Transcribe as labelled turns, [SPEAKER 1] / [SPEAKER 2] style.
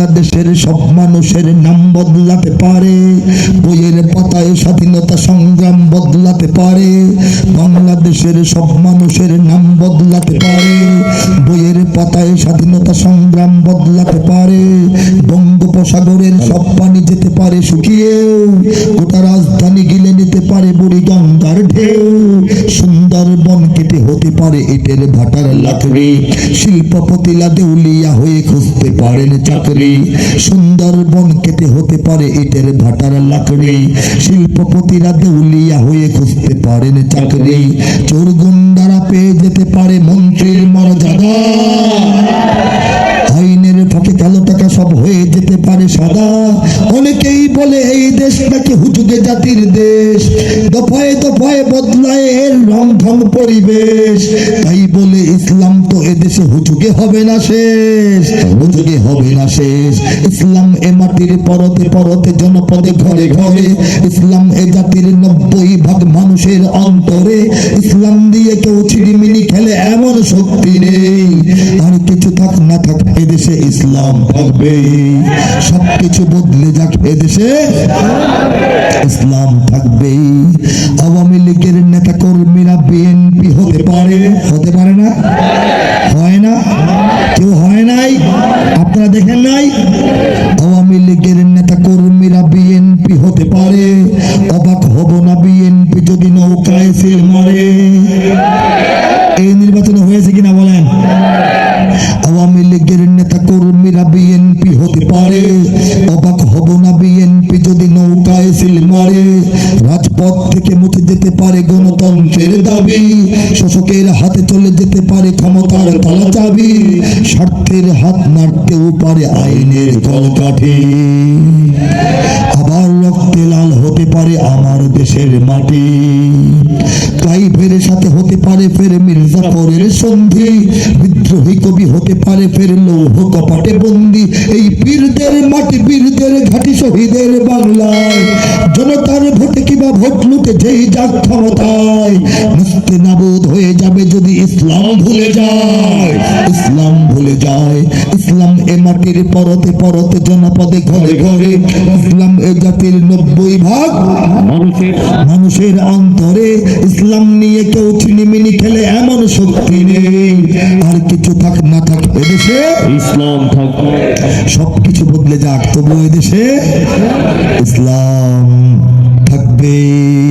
[SPEAKER 1] বাংলাদেশের সব মানুষের নাম বদলাতে পারে, বইয়ের পাতায় স্বাধীনতা সংগ্রাম বদলাতে পারে, বাংলাদেশের সব মানুষের নাম বদলাতে পারে, বইয়ের পাতায় স্বাধীনতা সংগ্রাম বদলাতে পারে, বঙ্গোপসাগরের সব পানি যেতে পারে শুকিয়েও, গোটা রাজধানী গিলে নিতে পারে বুড়ি গঙ্গার ঢেউ। কেটে হতে পারে ইটের ভাটার লাকড়ি শিল্পপতিলা দেউলিয়া হয়ে খুঁজতে পারেন চাকরি। সুন্দরবন কেটে হতে পারে ইটের ভাটার লাকড়ি শিল্পপতিরা দেউলিয়া হয়ে খুঁজতে পারেন চাকরি। চোর গুন্ডারা পেয়ে যেতে পারে মন্ত্রীর মর্যাদা। দেশ নাকি হুজুগে জাতির দেশ? দফায় দফায় বদলায় এর রং ঢং পরিবেশ, তাই বলে ইসলাম তো এদেশে হুজুগে হবে না শেষ, হুজুগে হবে না শেষ। ইসলাম এ মাটির পরতে পরতে, জনপদে ঘরে ঘরে। ইসলাম এ জাতির নব্বই ভাগ মানুষের অন্তরে। ইসলাম দিয়ে কেউ ছিড়িমিনি খেলে এমন শক্তি নেই। আর কিছু থাক না থাক, এদেশে ইসলাম থাকবে। সবকিছু বদলে যাক, এদেশে ইসলাম থাকবে আওয়ামী লীগের নেতা cae si. রাজপথ থেকে মুছে যেতে পারে গণতন্ত্রের দাবি। শোষকের হাতে চলে যেতে পারে ক্ষমতার তালা চাবি। স্বার্থের হাত নাড়তেও পারে আইনের কলকাঠি। আবার রক্তে লাল হতে পারে আমার দেশের মাটি। ক্লাইভের সাথে হতে পারে ফের মির্জাফরের সন্ধি। বিদ্রোহী কবি হতে পারে ফের লৌহ কপাটে বন্দি। এই বীরদের মাটি বীরদের ঘাটি শহীদের বাংলায়। জনতার ভোটে কিবা ভোট লুটে যেই যাক ক্ষমতায় নাস্তে নাবুদ হয়ে যাবে যদি ইসলাম ভুলে যায় ইসলাম ভুলে যায় ইসলাম এ মাটির পরতে পরতে জনপদে ঘরে ঘরে ইসলাম এ জাতির নব্বই ভাগ মানুষের অন্তরে ইসলাম নিয়ে কেউ ছিনিমিনি খেলে এমন শক্তি নেই। আর কিছু থাক না থাক এদেশে
[SPEAKER 2] ইসলাম থাকবে
[SPEAKER 1] সবকিছু বদলে যাক তবু এদেশে ইসলাম। থাকবে